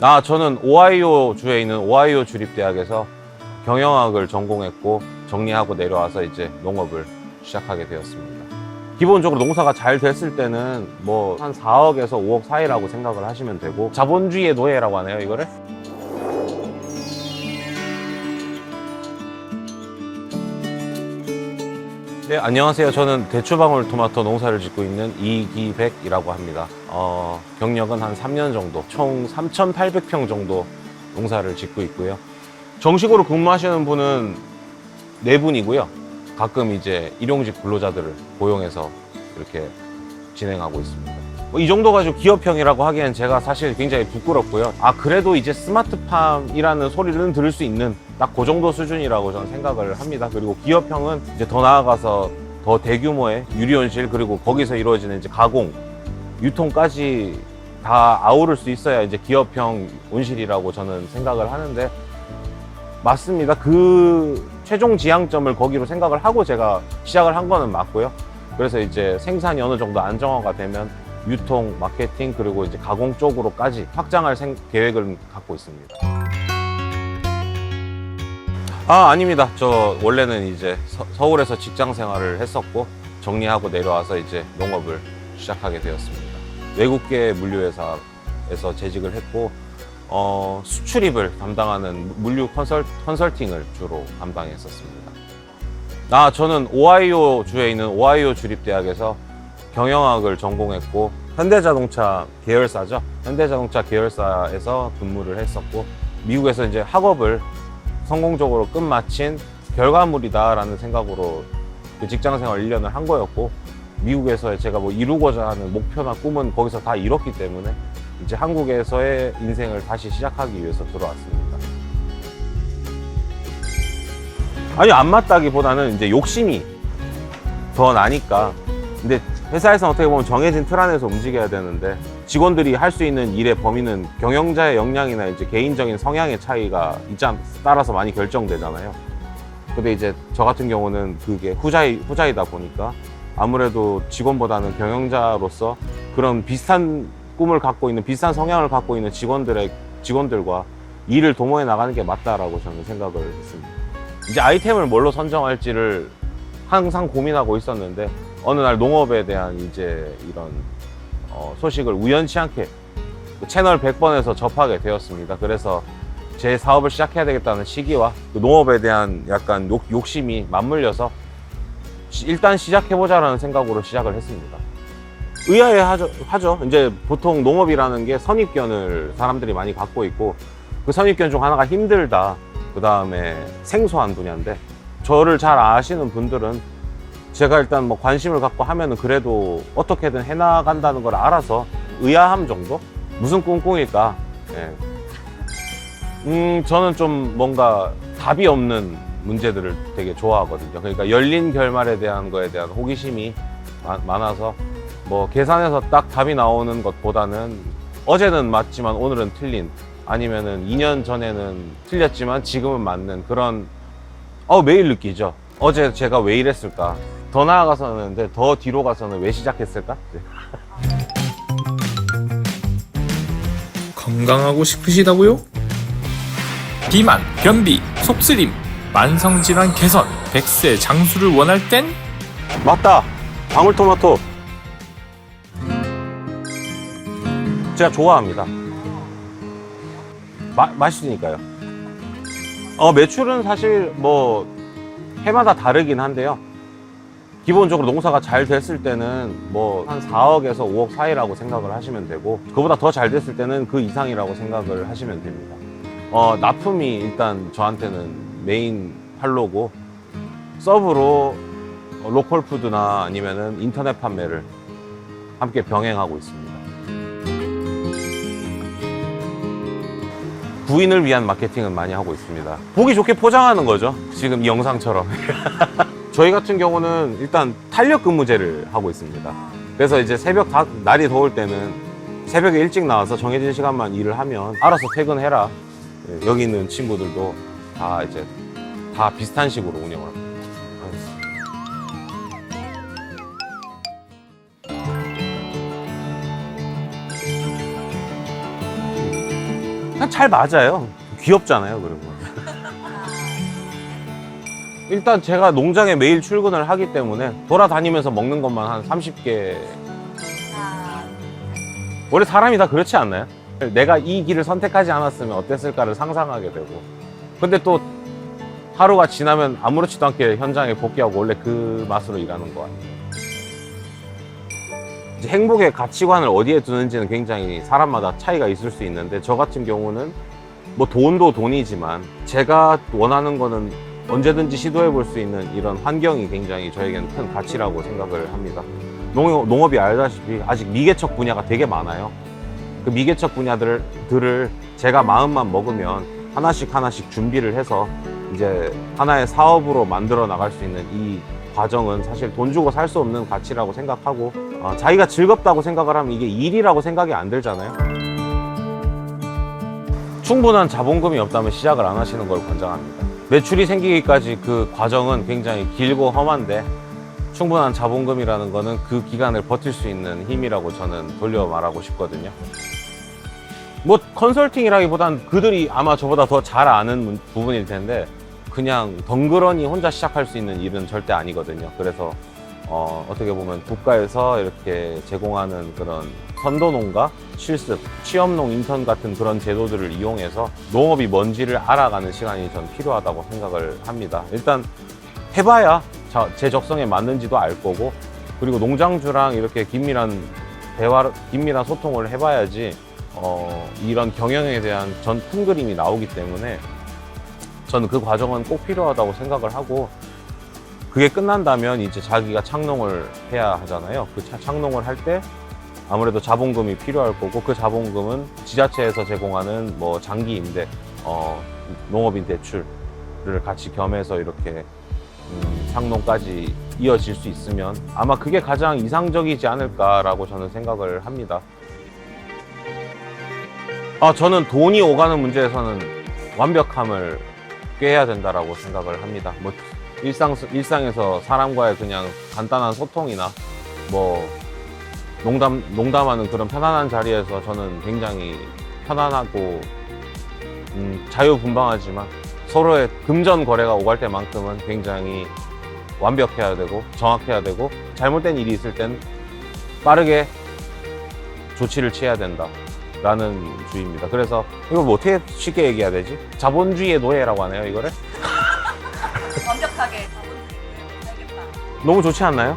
아, 저는 오하이오 주에 있는 오하이오 주립대학에서 경영학을 전공했고 정리하고 내려와서 이제 농업을 시작하게 되었습니다. 기본적으로 농사가 잘 됐을 때는 뭐 한 4억에서 5억 사이라고 생각을 하시면 되고 자본주의의 노예라고 하네요, 이거를. 네, 안녕하세요. 저는 대추방울 토마토 농사를 짓고 있는 이기백이라고 합니다. 어, 경력은 한 3년 정도, 총 3,800평 정도 농사를 짓고 있고요. 정식으로 근무하시는 분은 네 분이고요. 가끔 이제 일용직 근로자들을 고용해서 이렇게 진행하고 있습니다. 뭐 이 정도 가지고 기업형이라고 하기엔 제가 사실 굉장히 부끄럽고요. 아, 그래도 이제 스마트팜이라는 소리는 들을 수 있는 딱 그 정도 수준이라고 저는 생각을 합니다. 그리고 기업형은 이제 더 나아가서 더 대규모의 유리온실 그리고 거기서 이루어지는 이제 가공, 유통까지 다 아우를 수 있어야 이제 기업형 온실이라고 저는 생각을 하는데 맞습니다. 그 최종 지향점을 거기로 생각을 하고 제가 시작을 한 거는 맞고요. 그래서 이제 생산이 어느 정도 안정화가 되면 유통, 마케팅 그리고 이제 가공 쪽으로까지 확장할 생- 계획을 갖고 있습니다. 아 아닙니다. 저 원래는 이제 서, 울에서 직장 생활을 했었고 정리하고 내려와서 이제 농업을 시작하게 되었습니다. 외국계 물류회사에서 재직을 했고 어, 수출입을 담당하는 물류 컨설, 컨설팅을 주로 담당했었습니다. 아, 저는 오하이오 주에 있는 오하이오 주립대학에서 경영학을 전공했고 현대자동차 계열사죠. 현대자동차 계열사에서 근무를 했었고 미국에서 이제 학업을 성공적으로 끝마친 결과물이다라는 생각으로 그 직장 생활 1년을 한 거였고 미국에서 제가 뭐 이루고자 하는 목표나 꿈은 거기서 다 이뤘기 때문에 이제 한국에서의 인생을 다시 시작하기 위해서 들어왔습니다. 아니 안 맞다기보다는 이제 욕심이 더 나니까 근데 회사에서 어떻게 보면 정해진 틀 안에서 움직여야 되는데 직원들이 할 수 있는 일의 범위는 경영자의 역량이나 이제 개인적인 성향의 차이가 있자 따라서 많이 결정되잖아요. 근데 이제 저 같은 경우는 그게 후자이, 후자이다 보니까 아무래도 직원보다는 경영자로서 그런 비슷한 꿈을 갖고 있는 비슷한 성향을 갖고 있는 직원들의 직원들과 일을 도모해 나가는 게 맞다라고 저는 생각을 했습니다. 이제 아이템을 뭘로 선정할지를 항상 고민하고 있었는데 어느 날 농업에 대한 이제 이런 어, 소식을 우연치 않게 그 채널 100번에서 접하게 되었습니다. 그래서 제 사업을 시작해야 되겠다는 시기와 그 농업에 대한 약간 욕, 욕심이 맞물려서 시- 일단 시작해보자라는 생각으로 시작을 했습니다. 의아해 하죠, 하죠. 이제 보통 농업이라는 게 선입견을 사람들이 많이 갖고 있고 그 선입견 중 하나가 힘들다. 그 다음에 생소한 분야인데 저를 잘 아시는 분들은 제가 일단 뭐 관심을 갖고 하면은 그래도 어떻게든 해나간다는 걸 알아서 의아함 정도? 무슨 꿍꿍일까? 예. 음, 저는 좀 뭔가 답이 없는 문제들을 되게 좋아하거든요. 그러니까 열린 결말에 대한 거에 대한 호기심이 마- 많아서 뭐 계산해서 딱 답이 나오는 것보다는 어제는 맞지만 오늘은 틀린 아니면은 2년 전에는 틀렸지만 지금은 맞는 그런 어 매일 느끼죠. 어제 제가 왜 이랬을까? 더 나아가서는 더 뒤로 가서는 왜 시작했을까? 네. 건강하고 싶으시다고요? 비만, 변비, 속쓰림, 만성질환 개선, 백세 장수를 원할 땐 맞다. 방울토마토. 제가 좋아합니다. 마, 맛있으니까요. 어, 매출은 사실 뭐 해마다 다르긴 한데요. 기본적으로 농사가 잘 됐을 때는 뭐 한 4억에서 5억 사이라고 생각을 하시면 되고 그보다 더 잘 됐을 때는 그 이상이라고 생각을 하시면 됩니다. 어, 납품이 일단 저한테는 메인 활로고 서브로 어, 로컬 푸드나 아니면은 인터넷 판매를 함께 병행하고 있습니다. 부인을 위한 마케팅은 많이 하고 있습니다. 보기 좋게 포장하는 거죠. 지금 이 영상처럼. 저희 같은 경우는 일단 탄력 근무제를 하고 있습니다. 그래서 이제 새벽 다, 날이 더울 때는 새벽에 일찍 나와서 정해진 시간만 일을 하면 알아서 퇴근해라. 예, 여기 있는 친구들도 다 이제 다 비슷한 식으로 운영을 합니다. 그냥 잘 맞아요. 귀엽잖아요, 그리고. 일단 제가 농장에 매일 출근을 하기 때문에 돌아다니면서 먹는 것만 한 30개. 원래 사람이 다 그렇지 않나요? 내가 이 길을 선택하지 않았으면 어땠을까를 상상하게 되고. 근데 또 하루가 지나면 아무렇지도 않게 현장에 복귀하고 원래 그 맛으로 일하는 것 같아요. 행복의 가치관을 어디에 두는지는 굉장히 사람마다 차이가 있을 수 있는데 저 같은 경우는 뭐 돈도 돈이지만 제가 원하는 거는 언제든지 시도해 볼 수 있는 이런 환경이 굉장히 저에게는 큰 가치라고 생각을 합니다. 농업, 농업이 알다시피 아직 미개척 분야가 되게 많아요. 그 미개척 분야들을 들을 제가 마음만 먹으면 하나씩 하나씩 준비를 해서 이제 하나의 사업으로 만들어 나갈 수 있는 이 과정은 사실 돈 주고 살 수 없는 가치라고 생각하고 어, 자기가 즐겁다고 생각을 하면 이게 일이라고 생각이 안 들잖아요. 충분한 자본금이 없다면 시작을 안 하시는 걸 권장합니다. 매출이 생기기까지 그 과정은 굉장히 길고 험한데 충분한 자본금이라는 거는 그 기간을 버틸 수 있는 힘이라고 저는 돌려 말하고 싶거든요. 뭐 컨설팅이라기보단 그들이 아마 저보다 더 잘 아는 문- 부분일 텐데 그냥 덩그러니 혼자 시작할 수 있는 일은 절대 아니거든요. 그래서 어, 어떻게 보면 국가에서 이렇게 제공하는 그런 선도농가, 실습, 취업농 인턴 같은 그런 제도들을 이용해서 농업이 뭔지를 알아가는 시간이 전 필요하다고 생각을 합니다. 일단 해봐야 자- 제 적성에 맞는지도 알 거고 그리고 농장주랑 이렇게 긴밀한 대화, 긴밀한 소통을 해봐야지 어, 이런 경영에 대한 전 큰 그림이 나오기 때문에 저는 그 과정은 꼭 필요하다고 생각을 하고 그게 끝난다면 이제 자기가 창농을 해야 하잖아요. 그 차- 창농을 할 때 아무래도 자본금이 필요할 거고 그 자본금은 지자체에서 제공하는 뭐 장기 임대, 어, 농업인 대출을 같이 겸해서 이렇게 음, 창농까지 이어질 수 있으면 아마 그게 가장 이상적이지 않을까라고 저는 생각을 합니다. 아, 저는 돈이 오가는 문제에서는 완벽함을 꾀해야 된다라고 생각을 합니다. 뭐 일상 일상에서 사람과의 그냥 간단한 소통이나 뭐 농담 농담하는 그런 편안한 자리에서 저는 굉장히 편안하고 음, 자유분방하지만 서로의 금전 거래가 오갈 때만큼은 굉장히 완벽해야 되고 정확해야 되고 잘못된 일이 있을 땐 빠르게 조치를 취해야 된다. 라는 주의입니다. 그래서 이거 뭐 어떻게 쉽게 얘기해야 되지? 자본주의의 노예라고 하네요, 이거를. 완벽하게 자본주의 살겠다. 너무 좋지 않나요?